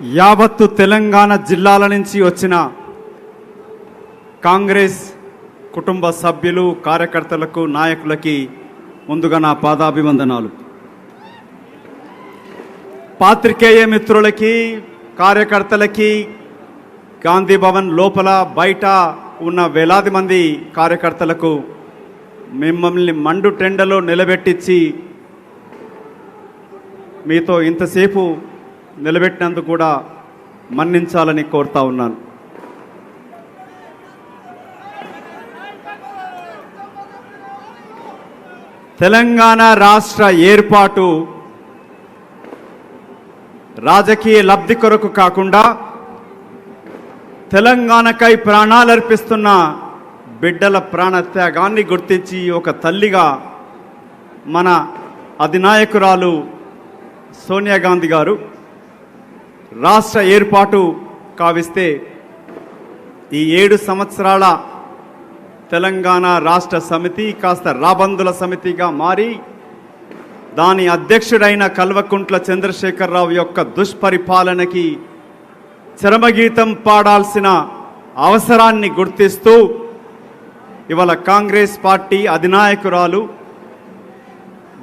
యావత్తు తెలంగాణ జిల్లాల నుంచి వచ్చిన కాంగ్రెస్ కుటుంబ సభ్యులు కార్యకర్తలకు నాయకులకి ముందుగా నా పాదాభివందనాలు. పాత్రికేయ మిత్రులకి కార్యకర్తలకి గాంధీ భవన్ లోపల బయట ఉన్న వేలాది మంది కార్యకర్తలకు మిమ్మల్ని మండు టెండలో నిలబెట్టించి మీతో ఇంతసేపు నిలబెట్టినందుకు కూడా మన్నించాలని కోరుతా ఉన్నాను. తెలంగాణ రాష్ట్ర ఏర్పాటు రాజకీయ లబ్ధి కొరకు కాకుండా తెలంగాణకై ప్రాణాలర్పిస్తున్న బిడ్డల ప్రాణత్యాగాన్ని గుర్తించి ఒక తల్లిగా మన అధినాయకురాలు సోనియా గాంధీ గారు రాష్ట్ర ఏర్పాటు కావిస్తే ఈ ఏడు సంవత్సరాల తెలంగాణ రాష్ట్ర సమితి కాస్త రాబందుల సమితిగా మారి దాని అధ్యక్షుడైన కల్వకుంట్ల చంద్రశేఖరరావు యొక్క దుష్పరిపాలనకి చరమగీతం పాడాల్సిన అవసరాన్ని గుర్తిస్తూ ఇవాళ కాంగ్రెస్ పార్టీ అధినాయకురాలు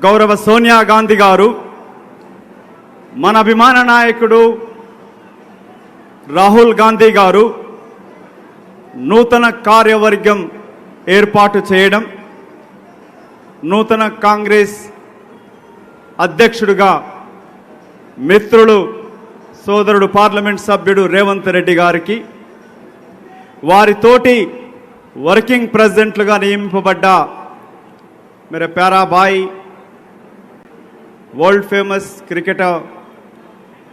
గౌరవ సోనియా గాంధీ గారు మన అభిమాన నాయకుడు రాహుల్ గాంధీ గారు నూతన కార్యవర్గం ఏర్పాటు చేయడం నూతన కాంగ్రెస్ అధ్యక్షుడుగా మిత్రులు సోదరుడు పార్లమెంట్ సభ్యుడు రేవంత్ రెడ్డి గారికి వారితోటి వర్కింగ్ ప్రెసిడెంట్లుగా నియమింపబడ్డ మీరు ప్యారాబాయ్ world famous cricketer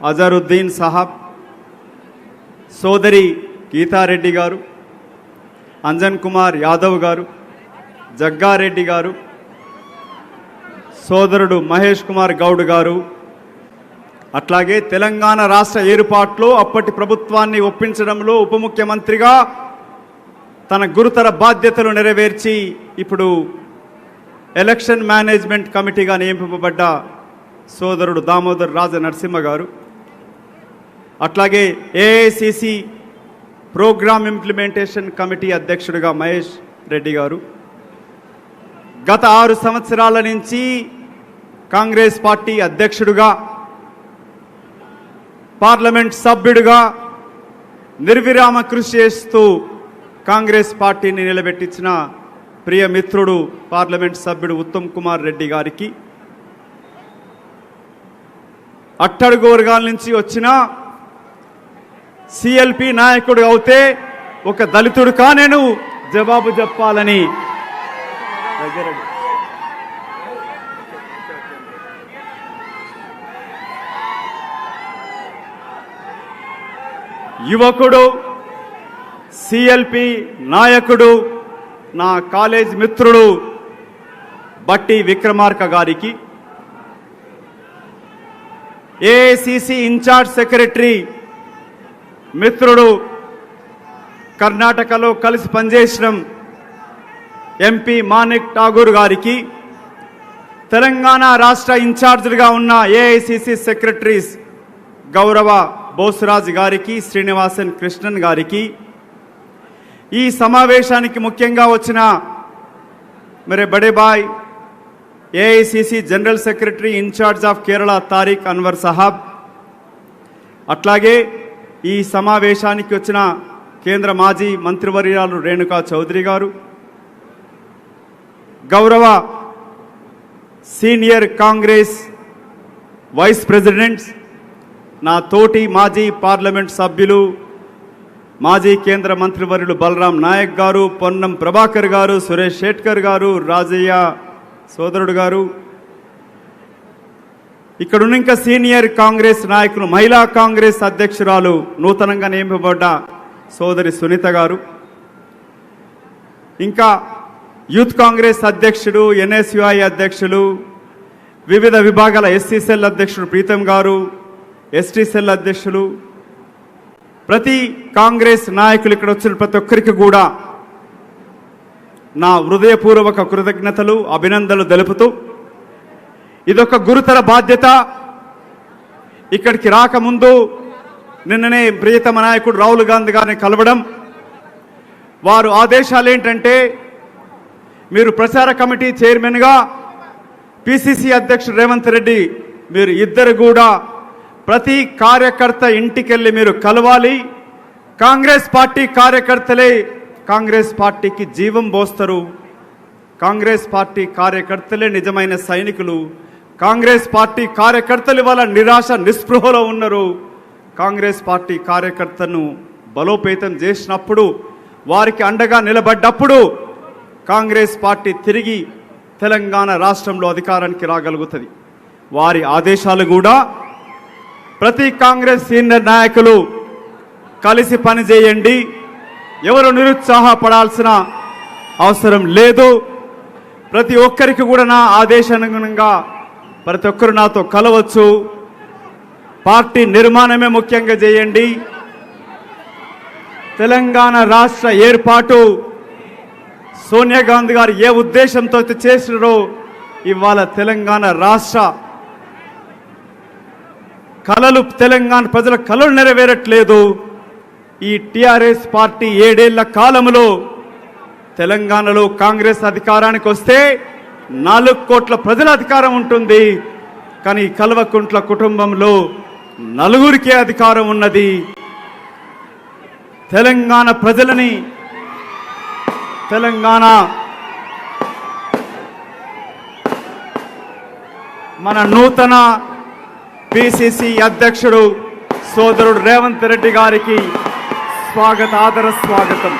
Azharuddin sahab సోదరి గీతారెడ్డి గారు అంజన్ కుమార్ యాదవ్ గారు జగ్గారెడ్డి గారు సోదరుడు మహేష్ కుమార్ గౌడ్ గారు. అట్లాగే తెలంగాణ రాష్ట్ర ఏర్పాట్లో అప్పటి ప్రభుత్వాన్ని ఒప్పించడంలో ఉప ముఖ్యమంత్రిగా తన గురుతర బాధ్యతలు నెరవేర్చి ఇప్పుడు ఎలక్షన్ మేనేజ్మెంట్ కమిటీగా నియమింపబడ్డ సోదరుడు దామోదర్ రాజ నరసింహ గారు. అట్లాగే ఏఐసిసి ప్రోగ్రామ్ ఇంప్లిమెంటేషన్ కమిటీ అధ్యక్షుడిగా మహేష్ రెడ్డి గారు. గత ఆరు సంవత్సరాల నుంచి కాంగ్రెస్ పార్టీ అధ్యక్షుడుగా పార్లమెంట్ సభ్యుడిగా నిర్విరామ కృషి చేస్తూ కాంగ్రెస్ పార్టీని నిలబెట్టించిన ప్రియ మిత్రుడు పార్లమెంట్ సభ్యుడు ఉత్తమ్ కుమార్ రెడ్డి గారికి అట్టడుగు వర్గాల నుంచి వచ్చిన సిఎల్పి నాయకుడు అవుతే ఒక దళితుడు కానేను జవాబు చెప్పాలని. యువకుడు సిఎల్పి నాయకుడు నా కాలేజ్ మిత్రుడు బట్టి విక్రమార్క గారికి. ఏఐసిసి ఇన్ఛార్జ్ సెక్రటరీ మిత్రుడు కర్ణాటకలో కలిసి పనిచేసిన ఎంపీ మానిక్ ఠాగూర్ గారికి తెలంగాణ రాష్ట్ర ఇన్ఛార్జ్లుగా ఉన్న ఏఐసిసి సెక్రటరీస్ గౌరవ బోసురాజ్ గారికి శ్రీనివాసన్ కృష్ణన్ గారికి ఈ సమావేశానికి ముఖ్యంగా వచ్చిన మరి బడేబాయ్ AICC general secretary incharge of Kerala Tariq Anwar sahab అట్లాగే ఈ సమావేశానికి వచ్చిన కేంద్ర మాజీ మంత్రివర్యాలు రేణుకా చౌదరి గారు గౌరవ సీనియర్ కాంగ్రెస్ వైస్ ప్రెసిడెంట్స్ నా తోటి మాజీ పార్లమెంట్ సభ్యులు మాజీ కేంద్ర మంత్రివర్యులు బలరాం నాయక్ గారు పొన్నం ప్రభాకర్ గారు సురేష్ షేట్కర్ గారు రాజయ్య సోదరుడు గారు ఇక్కడున్న ఇంకా సీనియర్ కాంగ్రెస్ నాయకులు మహిళా కాంగ్రెస్ అధ్యక్షురాలు నూతనంగా నియమింపబడ్డ సోదరి సునీత గారు. ఇంకా యూత్ కాంగ్రెస్ అధ్యక్షుడు ఎన్ఎస్యుఐ అధ్యక్షులు వివిధ విభాగాల ఎస్సీ సెల్ అధ్యక్షుడు ప్రీతం గారు ఎస్టీ సెల్ అధ్యక్షులు ప్రతి కాంగ్రెస్ నాయకులు ఇక్కడ వచ్చిన ప్రతి ఒక్కరికి కూడా నా హృదయపూర్వక కృతజ్ఞతలు అభినందనలు తెలుపుతూ ఇదొక గురుతర బాధ్యత. ఇక్కడికి రాకముందు నిన్ననే ప్రియతమ నాయకుడు రాహుల్ గాంధీ గారిని కలవడం. వారు ఆదేశాలు ఏంటంటే మీరు ప్రచార కమిటీ చైర్మన్గా పిసిసి అధ్యక్షుడు రేవంత్ రెడ్డి మీరు ఇద్దరు కూడా ప్రతి కార్యకర్త ఇంటికెళ్ళి మీరు కలవాలి. కాంగ్రెస్ పార్టీ కార్యకర్తలే కాంగ్రెస్ పార్టీకి జీవం పోస్తారు. కాంగ్రెస్ పార్టీ కార్యకర్తలే నిజమైన సైనికులు. కాంగ్రెస్ పార్టీ కార్యకర్తలు వల్ల నిరాశ నిస్పృహలో ఉన్నారు. కాంగ్రెస్ పార్టీ కార్యకర్తను బలోపేతం చేసినప్పుడు వారికి అండగా నిలబడ్డప్పుడు కాంగ్రెస్ పార్టీ తిరిగి తెలంగాణ రాష్ట్రంలో అధికారానికి రాగలుగుతుంది. వారి ఆదేశాలు కూడా ప్రతి కాంగ్రెస్ సీనియర్ నాయకులు కలిసి పనిచేయండి ఎవరు నిరుత్సాహపడాల్సిన అవసరం లేదు. ప్రతి ఒక్కరికి కూడా నా ఆదేశానుగుణంగా ప్రతి ఒక్కరు నాతో కలవచ్చు. పార్టీ నిర్మాణమే ముఖ్యంగా చేయండి. తెలంగాణ రాష్ట్ర ఏర్పాటు సోనియా గాంధీ గారు ఏ ఉద్దేశంతో అయితే చేసినారో ఇవాళ తెలంగాణ రాష్ట్ర కళలు తెలంగాణ ప్రజల కళలు నెరవేరట్లేదు. ఈ టిఆర్ఎస్ పార్టీ ఏడేళ్ళ కాలంలో తెలంగాణలో కాంగ్రెస్ అధికారానికి వస్తే నాలుగు కోట్ల ప్రజల అధికారం ఉంటుంది. కానీ కల్వకుంట్ల కుటుంబంలో నలుగురికే అధికారం ఉన్నది. తెలంగాణ ప్రజలని తెలంగాణ మన నూతన పిసిసి అధ్యక్షుడు సోదరుడు రేవంత్ రెడ్డి గారికి స్వాగత ఆదర స్వాగతం.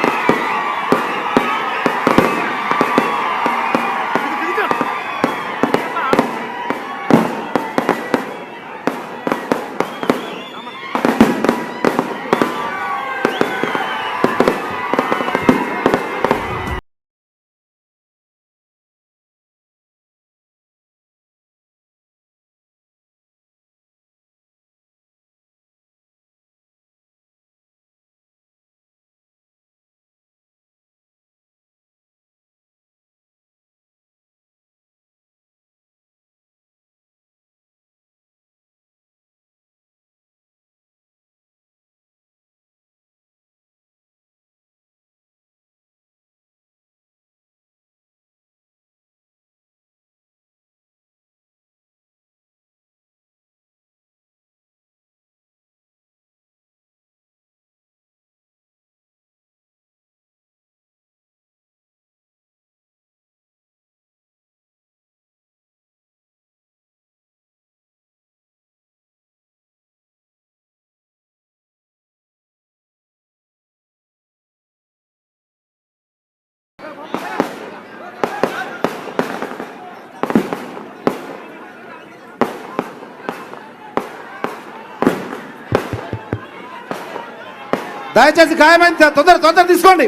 దయచేసి గాయమైన తొందర తొందర తీసుకోండి.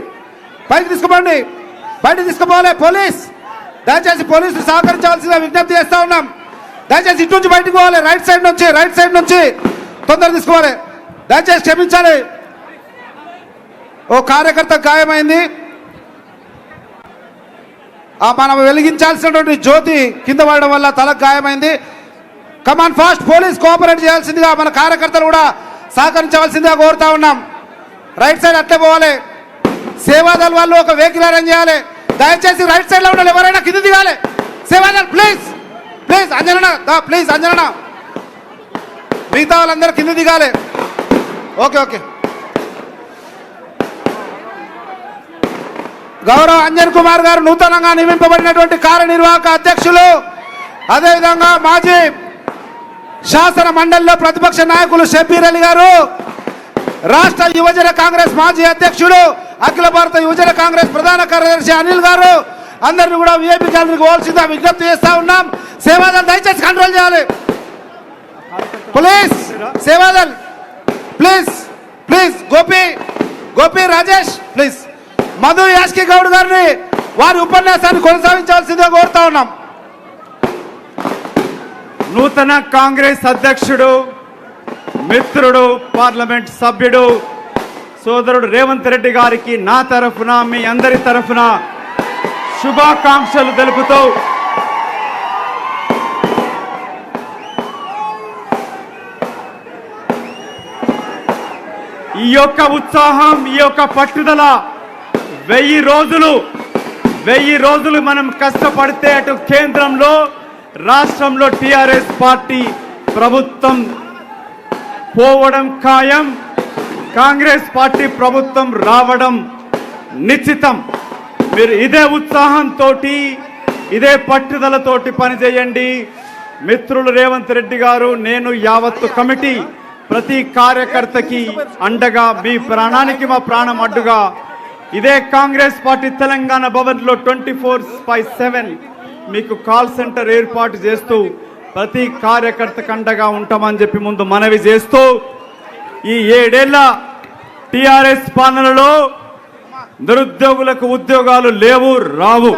పైకి తీసుకోండి బయట తీసుకుపోవాలి పోలీస్. దయచేసి పోలీసులు సహకరించాల్సిన విజ్ఞప్తి చేస్తా ఉన్నాం. దయచేసి ఇటు నుంచి బయటకు పోవాలి. రైట్ సైడ్ నుంచి రైట్ సైడ్ నుంచి తొందర తీసుకోవాలి. దయచేసి క్షమించాలి. ఓ కార్యకర్త గాయమైంది. మనం వెలిగించాల్సినటువంటి జ్యోతి కింద పడడం వల్ల తలకు గాయమైంది. Come on fast police cooperate చేయాల్సిందిగా మన కార్యకర్తలు కూడా సహకరించవలసిందిగా కోరుతా ఉన్నాం. రైట్ సైడ్ అట్లే పోవాలి. సేవాదల్ వాళ్ళు ఒక వెహికల్ అరేంజ్ చేయాలి. దయచేసి రైట్ సైడ్లో ఉండాలి ఎవరైనా కింద దిగాలి. సేవాదల్ ప్లీజ్ ప్లీజ్ అంజన దా ప్లీజ్ అంజన మిగతా వాళ్ళందరూ కింద దిగాలి. ఓకే ఓకే గౌరవ అంజన్ కుమార్ గారు నూతనంగా నియమింపబడినటువంటి కార్యనిర్వాహక అధ్యక్షులు అదేవిధంగా మాజీ శాసన మండలిలో ప్రతిపక్ష నాయకులు షబ్బీర్ అలీ గారు రాష్ట్ర యువజన కాంగ్రెస్ మాజీ అధ్యక్షుడు అఖిల భారత యువజన కాంగ్రెస్ ప్రధాన కార్యదర్శి అనిల్ గారు అందరిని కూడా విఐపి కేంద్రానికి పోవాల్సిందిగా విజ్ఞప్తి చేస్తా ఉన్నాం. సేవాదల్ దయచేసి కంట్రోల్ చేయాలి. Please Seva Dal please please Gopi Gopi Rajesh please Madhu Yashki Goud గారిని వారి ఉపన్యాసాన్ని కొనసాగించాల్సిందిగా కోరుతా ఉన్నాం. నూతన కాంగ్రెస్ అధ్యక్షుడు మిత్రుడు పార్లమెంట్ సభ్యుడు సోదరుడు రేవంత్ రెడ్డి గారికి నా తరఫున మీ అందరి తరఫున శుభాకాంక్షలు తెలుపుతూ ఈ యొక్క ఉత్సాహం ఈ యొక్క పట్టుదల వెయ్యి రోజులు వెయ్యి రోజులు మనం కష్టపడితే అటు కేంద్రంలో రాష్ట్రంలో టిఆర్ఎస్ పార్టీ ప్రభుత్వం పోవడం ఖాయం కాంగ్రెస్ పార్టీ ప్రభుత్వం రావడం నిశ్చితం. మీరు ఇదే ఉత్సాహంతో ఇదే పట్టుదలతోటి పనిచేయండి. మిత్రులు రేవంత్ రెడ్డి గారు నేను యావత్తు కమిటీ ప్రతి కార్యకర్తకి అండగా మీ ప్రాణానికి మా ప్రాణం అడ్డుగా ఇదే కాంగ్రెస్ పార్టీ తెలంగాణ భవన్లో ట్వంటీ ఫోర్ బై సెవెన్ మీకు కాల్ సెంటర్ ఏర్పాటు చేస్తూ ప్రతి కార్యకర్త కండగా ఉంటామని చెప్పి ముందు మనవి చేస్తూ ఈ ఏడేళ్ళ టిఆర్ఎస్ పాలనలో నిరుద్యోగులకు ఉద్యోగాలు లేవు రావు.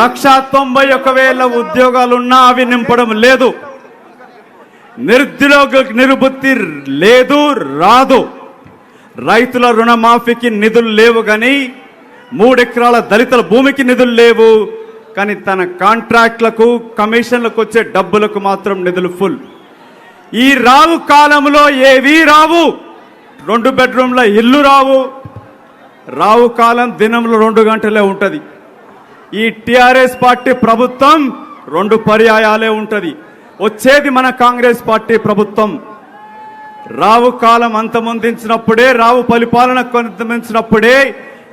లక్ష తొంభై ఒక వేల ఉద్యోగాలున్నా అవి నింపడం లేదు. నిరుద్యోగ నిరుబుద్ధి లేదు రాదు. రైతుల రుణమాఫీకి నిధులు లేవు కానీ మూడెకరాల దళితుల భూమికి నిధులు లేవు. కానీ తన కాంట్రాక్ట్లకు కమిషన్లకు వచ్చే డబ్బులకు మాత్రం నిధులు ఫుల్. ఈ రావు కాలంలో ఏవీ రావు. రెండు బెడ్రూమ్ల ఇల్లు రావు. రావు కాలం దినంలో రెండు గంటలే ఉంటుంది. ఈ టిఆర్ఎస్ పార్టీ ప్రభుత్వం రెండు పర్యాయాలే ఉంటుంది. వచ్చేది మన కాంగ్రెస్ పార్టీ ప్రభుత్వం. రావు కాలం అంతమొందించినప్పుడే రావు పరిపాలన అంతమించినప్పుడే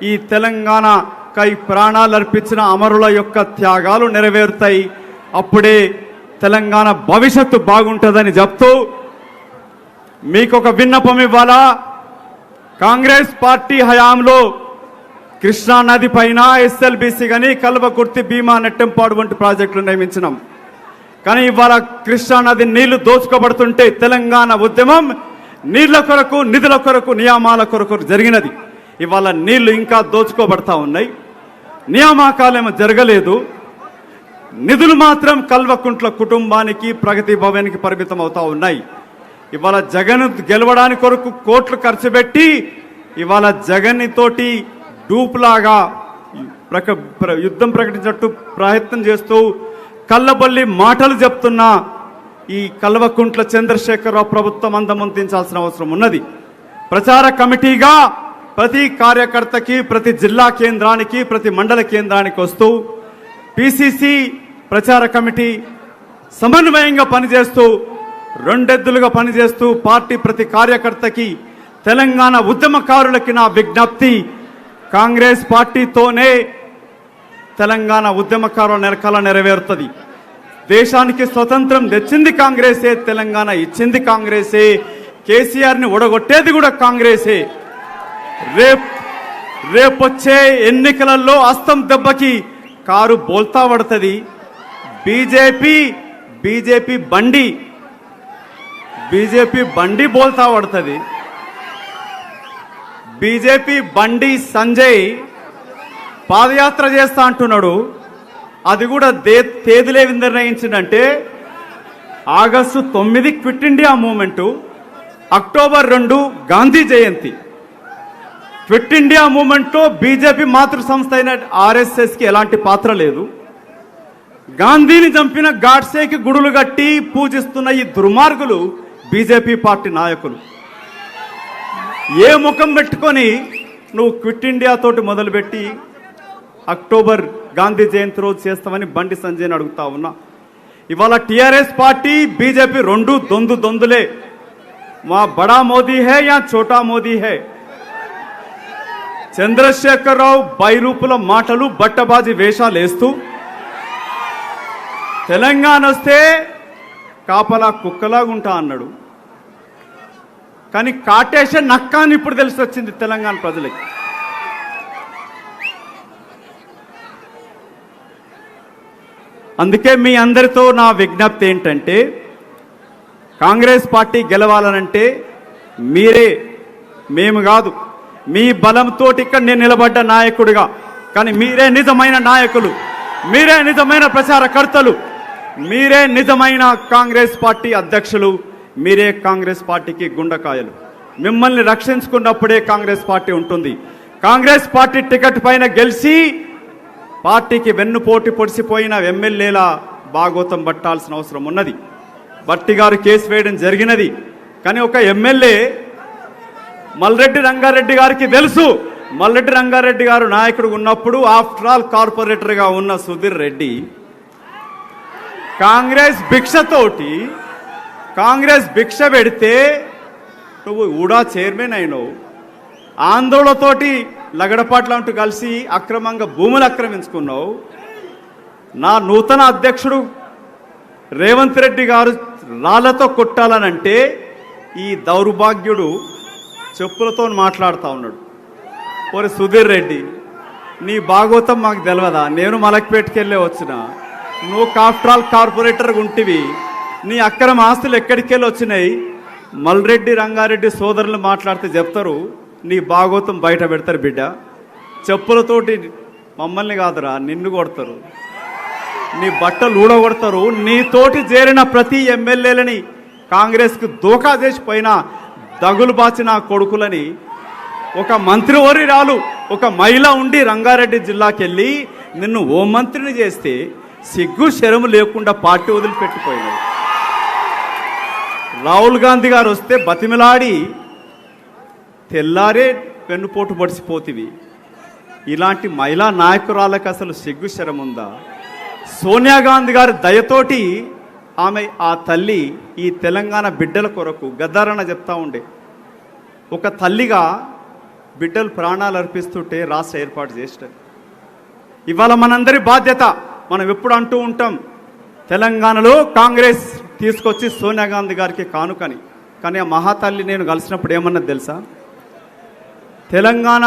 ఈ తెలంగాణ కై ప్రాణాలు అర్పించిన అమరుల యొక్క త్యాగాలు నెరవేరుతాయి. అప్పుడే తెలంగాణ భవిష్యత్తు బాగుంటుందని చెప్తూ మీకు ఒక విన్నపం ఇవ్వాలా? కాంగ్రెస్ పార్టీ హయాంలో కృష్ణా నది పైన ఎస్ఎల్బిసి కానీ కల్వకుర్తి భీమా నెట్టంపాడు వంటి ప్రాజెక్టులు నియమించినాం కానీ ఇవాళ కృష్ణా నది నీళ్ళు దోచుకోబడుతుంటే తెలంగాణ ఉద్యమం నీళ్ళ కొరకు నిధుల కొరకు నియామాల కొరకు జరిగినది. ఇవాళ నీళ్ళు ఇంకా దోచుకోబడతా ఉన్నాయి. నియామకాలేమో జరగలేదు. నిధులు మాత్రం కల్వకుంట్ల కుటుంబానికి ప్రగతి భవన్కి పరిమితం అవుతా ఉన్నాయి. ఇవాళ జగన్ గెలవడానికి కొరకు కోట్లు ఖర్చు పెట్టి ఇవాళ జగన్ తోటి ప్రక ప్ర- యుద్ధం ప్రకటించినట్టు ప్రయత్నం చేస్తూ కళ్ళబల్లి మాటలు చెప్తున్న ఈ కల్వకుంట్ల చంద్రశేఖరరావు ప్రభుత్వం అందమంతించాల్సిన అవసరం ఉన్నది. ప్రచార కమిటీగా ప్రతి కార్యకర్తకి ప్రతి జిల్లా కేంద్రానికి ప్రతి మండల కేంద్రానికి వస్తూ పిసిసి ప్రచార కమిటీ సమన్వయంగా పనిచేస్తూ రెండెద్దులుగా పనిచేస్తూ పార్టీ ప్రతి కార్యకర్తకి తెలంగాణ ఉద్యమకారులకి నా విజ్ఞప్తి. కాంగ్రెస్ పార్టీతోనే తెలంగాణ ఉద్యమకారుల నెరకాల నెరవేరుతుంది. దేశానికి స్వతంత్రం తెచ్చింది కాంగ్రెసే తెలంగాణ ఇచ్చింది కాంగ్రెసే. కేసీఆర్ని ఒడగొట్టేది కూడా కాంగ్రెసే. రేప్ రేపొచ్చే ఎన్నికలలో అస్తం దెబ్బకి కారు బోల్తా పడుతుంది. బీజేపీ బీజేపీ బండి బీజేపీ బండి బోల్తా పడుతుంది. బీజేపీ బండి సంజయ్ పాదయాత్ర చేస్తా అంటున్నాడు. అది కూడా దే తేదీలేవి నిర్ణయించిందంటే ఆగస్టు తొమ్మిది క్విట్ ఇండియా మూమెంటు అక్టోబర్ రెండు గాంధీ జయంతి. క్విట్ ఇండియా మూమెంట్లో బీజేపీ మాతృ సంస్థ అయిన ఆర్ఎస్ఎస్కి ఎలాంటి పాత్ర లేదు. గాంధీని చంపిన గాడ్సేకి గుడులు కట్టి పూజిస్తున్న ఈ దుర్మార్గులు బీజేపీ పార్టీ నాయకులు. ఏ ముఖం పెట్టుకొని నువ్వు క్విట్ ఇండియా తోటి మొదలుపెట్టి అక్టోబర్ గాంధీ జయంతి రోజు చేస్తామని బండి సంజయ్ని అడుగుతా ఉన్నా. ఇవాళ టిఆర్ఎస్ పార్టీ బీజేపీ రెండు దొందు దొందులే. మా బడా మోదీ హే యా చోటా మోదీ హే. చంద్రశేఖరరావు బైరూపుల మాటలు బట్టబాజీ వేషాలు వేస్తూ తెలంగాణ వస్తే కాపలా కుక్కలాగుంటా అన్నాడు. కానీ కాటేసే నక్క అని ఇప్పుడు తెలిసి వచ్చింది తెలంగాణ ప్రజలకి. అందుకే మీ అందరితో నా విజ్ఞప్తి ఏంటంటే కాంగ్రెస్ పార్టీ గెలవాలనంటే మీరే మేము కాదు. మీ బలంతో ఇక్కడ నేను నిలబడ్డ నాయకుడిగా కానీ మీరే నిజమైన నాయకులు మీరే నిజమైన ప్రచారకర్తలు మీరే నిజమైన కాంగ్రెస్ పార్టీ అధ్యక్షులు మీరే కాంగ్రెస్ పార్టీకి గుండకాయలు. మిమ్మల్ని రక్షించుకున్నప్పుడే కాంగ్రెస్ పార్టీ ఉంటుంది. కాంగ్రెస్ పార్టీ టికెట్ పైన గెలిచి పార్టీకి వెన్నుపోటు పొడిసిపోయిన ఎమ్మెల్యేల భాగోతం పట్టాల్సిన అవసరం ఉన్నది. భట్టి గారు కేసు వేయడం జరిగినది. కానీ ఒక ఎమ్మెల్యే మల్రెడ్డి రంగారెడ్డి గారికి తెలుసు. మల్రెడ్డి రంగారెడ్డి గారు నాయకుడు ఉన్నప్పుడు ఆఫ్టర్ ఆల్ కార్పొరేటర్గా ఉన్న సుధీర్ రెడ్డి కాంగ్రెస్ భిక్షతోటి కాంగ్రెస్ భిక్ష పెడితే నువ్వు ఊడా చైర్మన్ అయినావు. ఆందోళనతోటి లగడపాట్ల అంటూ కలిసి అక్రమంగా భూములు ఆక్రమించుకున్నావు నా నూతన అధ్యక్షుడు రేవంత్ రెడ్డి గారు రాళ్ళతో కొట్టాలనంటే ఈ దౌర్భాగ్యుడు చెప్పులతో మాట్లాడుతూ ఉన్నాడు. ఓరి సుధీర్ రెడ్డి నీ భాగవతం మాకు తెలియదా నేను మలక్పేటకెళ్ళే వచ్చిన. నువ్వు కాఫ్ట్రాల్ కార్పొరేటర్ ఉంటివి నీ అక్రమ ఆస్తులు ఎక్కడికెళ్ళి వచ్చినాయి? మల్రెడ్డి రంగారెడ్డి సోదరులు మాట్లాడితే చెప్తారు. నీ భాగోతం బయట పెడతారు బిడ్డ. చెప్పులతోటి మమ్మల్ని కాదురా నిన్ను కొడతారు. నీ బట్టలు ఊడగొడతారు నీతోటి చేరిన ప్రతి ఎమ్మెల్యేలని కాంగ్రెస్కు దోకా చేసిపోయిన దగులు బాచిన కొడుకులని ఒక మంత్రివర్యురాలు ఒక మహిళ ఉండి రంగారెడ్డి జిల్లాకి వెళ్ళి నిన్ను ఓ మంత్రిని చేస్తే సిగ్గు శరము లేకుండా పార్టీ వదిలిపెట్టిపోయినాడు రాహుల్ గాంధీ గారు వస్తే బతిమిలాడి తెల్లారే వెన్నుపోటు పడిసిపోతివి. ఇలాంటి మహిళా నాయకురాలకు అసలు సిగ్గు శరం ఉందా? సోనియా గాంధీ గారి దయతోటి ఆమె ఆ తల్లి ఈ తెలంగాణ బిడ్డల కొరకు గద్దారణ చెప్తా ఉండే. ఒక తల్లిగా బిడ్డలు ప్రాణాలు అర్పిస్తుంటే రాష్ట్ర ఏర్పాటు చేసినది ఇవాళ మనందరి బాధ్యత మనం ఎప్పుడు అంటూ ఉంటాం తెలంగాణలో కాంగ్రెస్ తీసుకొచ్చి సోనియా గాంధీ గారికి కానుకని. కానీ ఆ మహాతల్లి నేను కలిసినప్పుడు ఏమన్నది తెలుసా? తెలంగాణ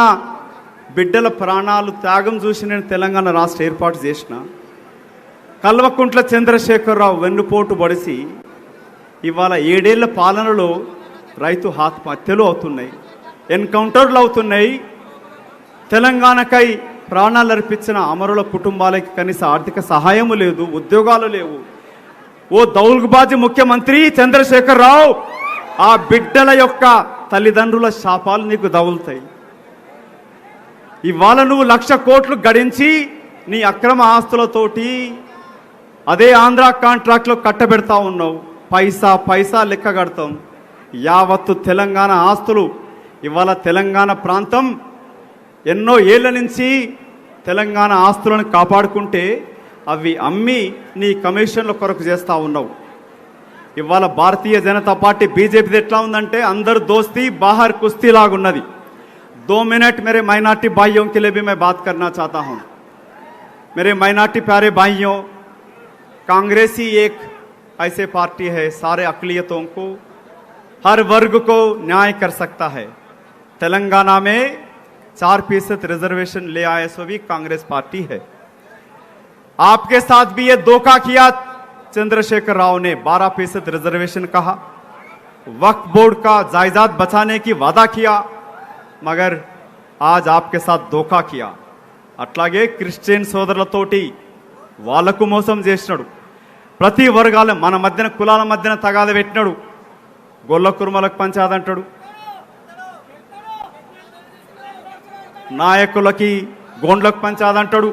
బిడ్డల ప్రాణాలు త్యాగం చూసి నేను తెలంగాణ రాష్ట్ర ఏర్పాటు చేసిన కల్వకుంట్ల చంద్రశేఖరరావు వెన్నుపోటు పడిసి ఇవాళ ఏడేళ్ళ పాలనలో రైతు ఆత్మహత్యలు అవుతున్నాయి ఎన్కౌంటర్లు అవుతున్నాయి. తెలంగాణకై ప్రాణాలు అర్పించిన అమరుల కుటుంబాలకి కనీస ఆర్థిక సహాయము లేదు ఉద్యోగాలు లేవు. ఓ దౌల్గ్బాజీ ముఖ్యమంత్రి చంద్రశేఖర్ రావు ఆ బిడ్డల యొక్క తల్లిదండ్రుల శాపాలు నీకు దవులుతాయి. ఇవాళ నువ్వు లక్ష కోట్లు గడించి నీ అక్రమ ఆస్తులతోటి అదే ఆంధ్ర కాంట్రాక్ట్లో కట్టబెడతా ఉన్నావు. పైసా పైసా లెక్క కడతాం. యావత్తు తెలంగాణ ఆస్తులు ఇవాళ తెలంగాణ ప్రాంతం ఎన్నో ఏళ్ళ నుంచి తెలంగాణ ఆస్తులను కాపాడుకుంటే అవి అమ్మి నీ కమిషన్ల కొరకు చేస్తూ ఉన్నావు. ఇవాళ భారతీయ జనతా పార్టీ బీజేపీది ఎట్లా ఉందంటే అందరు దోస్తీ బాహర్ కుస్తీ లాగున్నది दो मिनट मेरे माइनॉरिटी भाइयों के लिए भी मैं बात करना चाहता हूं मेरे माइनॉरिटी प्यारे भाइयों कांग्रेस ही एक ऐसे पार्टी है सारे अकलियतों को हर वर्ग को न्याय कर सकता है तेलंगाना में चार फीसद रिजर्वेशन ले आए सो भी कांग्रेस पार्टी है आपके साथ भी ये धोखा किया चंद्रशेखर राव ने 12 फीसद रिजर्वेशन कहा वक्फ बोर्ड का जायदाद बचाने की वादा किया మగర్ ఆజ్ ఆప్కే సాత్ ధోకా కియా అట్లాగే క్రిస్టియన్ సోదరులతోటి వాళ్లకు మోసం చేసినాడు ప్రతి వర్గాల మన మధ్యన కులాల మధ్యన తగాద పెట్టినాడు గొల్ల కురుమలకు పంచాదంటాడు నాయకులకి గోండ్లకు పంచాదంటాడు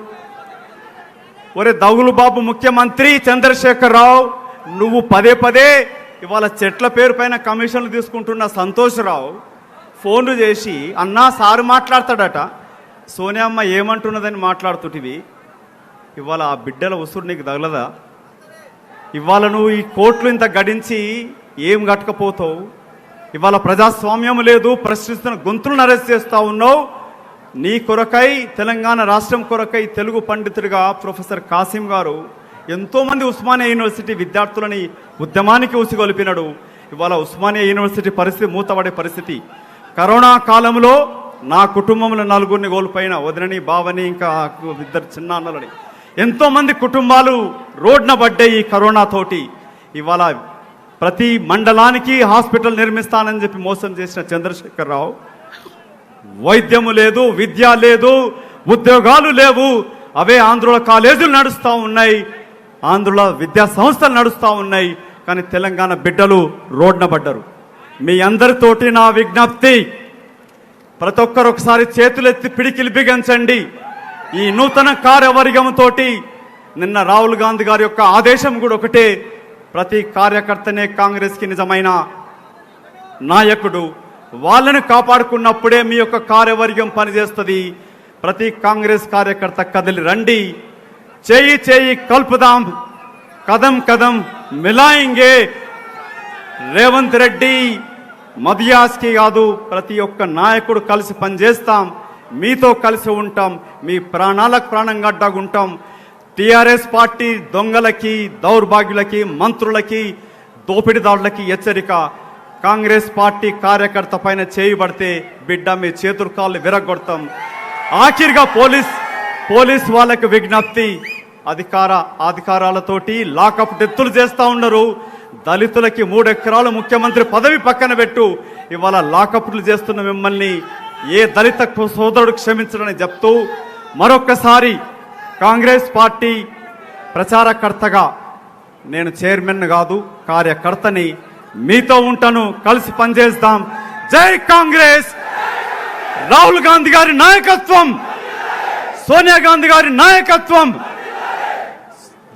ఒరే దగులు బాబు ముఖ్యమంత్రి చంద్రశేఖర్ రావు నువ్వు పదే పదే ఇవాళ చెట్ల పేరు పైన కమిషన్లు తీసుకుంటున్న సంతోష్ రావు ఫోన్లు చేసి అన్నా సారు మాట్లాడతాడట. సోనియమ్మ ఏమంటున్నదని మాట్లాడుతుంటివి. ఇవాళ ఆ బిడ్డల ఉసురు నీకు తగలదా? ఇవాళ నువ్వు ఈ కోట్లు ఇంత గడించి ఏం కట్టకపోతావు? ఇవాళ ప్రజాస్వామ్యం లేదు ప్రశ్నిస్తున్న గొంతులను అరెస్ట్ చేస్తా ఉన్నావు. నీ కొరకై తెలంగాణ రాష్ట్రం కొరకై తెలుగు పండితుడిగా ప్రొఫెసర్ కాసిం గారు ఎంతోమంది ఉస్మానియా యూనివర్సిటీ విద్యార్థులని ఉద్యమానికి ఉసిగొలిపినాడు. ఇవాళ ఉస్మానియా యూనివర్సిటీ పరిస్థితి మూతపడే పరిస్థితి. కరోనా కాలంలో నా కుటుంబంలో నలుగురిని కోల్పోయిన వదినని బావని ఇంకా ఇద్దరు చిన్న అన్నలని. కుటుంబాలు రోడ్న పడ్డాయి ఈ కరోనా తోటి. ఇవాళ ప్రతి మండలానికి హాస్పిటల్ నిర్మిస్తానని చెప్పి మోసం చేసిన చంద్రశేఖర్ రావు వైద్యము లేదు విద్య లేదు ఉద్యోగాలు లేవు. అవే ఆంధ్రుల కాలేజీలు నడుస్తూ ఉన్నాయి. ఆంధ్రుల విద్యా సంస్థలు నడుస్తూ ఉన్నాయి. కానీ తెలంగాణ బిడ్డలు రోడ్న పడ్డరు. మీ అందరితోటి నా విజ్ఞప్తి ప్రతి ఒక్కరు ఒకసారి చేతులెత్తి పిడికిలు బిగించండి. ఈ నూతన కార్యవర్గంతో నిన్న రాహుల్ గాంధీ గారి యొక్క ఆదేశం కూడా ఒకటే. ప్రతి కార్యకర్తనే కాంగ్రెస్కి నిజమైన నాయకుడు. వాళ్ళని కాపాడుకున్నప్పుడే మీ యొక్క కార్యవర్గం పనిచేస్తుంది. ప్రతి కాంగ్రెస్ కార్యకర్త కదిలి రండి. చేయి చేయి కలుపుదాం. కదం కదం మిలాయింగే. రేవంత్ రెడ్డి మదియాస్కి కాదు ప్రతి ఒక్క నాయకుడు కలిసి పనిచేస్తాం. మీతో కలిసి ఉంటాం. మీ ప్రాణాలకు ప్రాణం గడ్డగుంటాం టీఆర్ఎస్ పార్టీ దొంగలకి దౌర్భాగ్యులకి మంత్రులకి దోపిడీదారులకి హెచ్చరిక. కాంగ్రెస్ పార్టీ కార్యకర్త పైన చేయబడితే బిడ్డ మీ చేతులు కాళ్ళు విరగొడతాం ఆఖరిగా పోలీస్ పోలీస్ వాళ్ళకి విజ్ఞప్తి. అధికార అధికారాలతోటి లాకప్ డెత్తులు చేస్తూ ఉన్నారు దళితులకి మూడు ఎకరాలు ముఖ్యమంత్రి పదవి పక్కన పెట్టు. ఇవాళ లాకప్లు చేస్తున్న మిమ్మల్ని ఏ దళిత సోదరుడు క్షమించడని చెప్తూ మరొక్కసారి కాంగ్రెస్ పార్టీ ప్రచారకర్తగా నేను చైర్మన్ కాదు కార్యకర్తని మీతో ఉంటాను కలిసి పనిచేస్తాం. జై కాంగ్రెస్! రాహుల్ గాంధీ గారి నాయకత్వం! సోనియా గాంధీ గారి నాయకత్వం!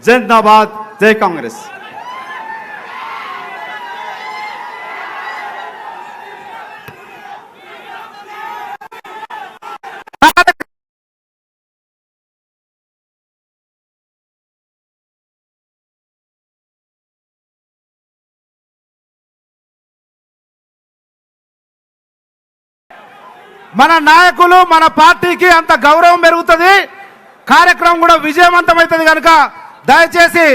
జిందాబాద్ జై కాంగ్రెస్! మన నాయకులు మన పార్టీకి అంత గౌరవం పెరుగుతుంది. కార్యక్రమం కూడా విజయవంతమవుతుంది కనుక దయచేసి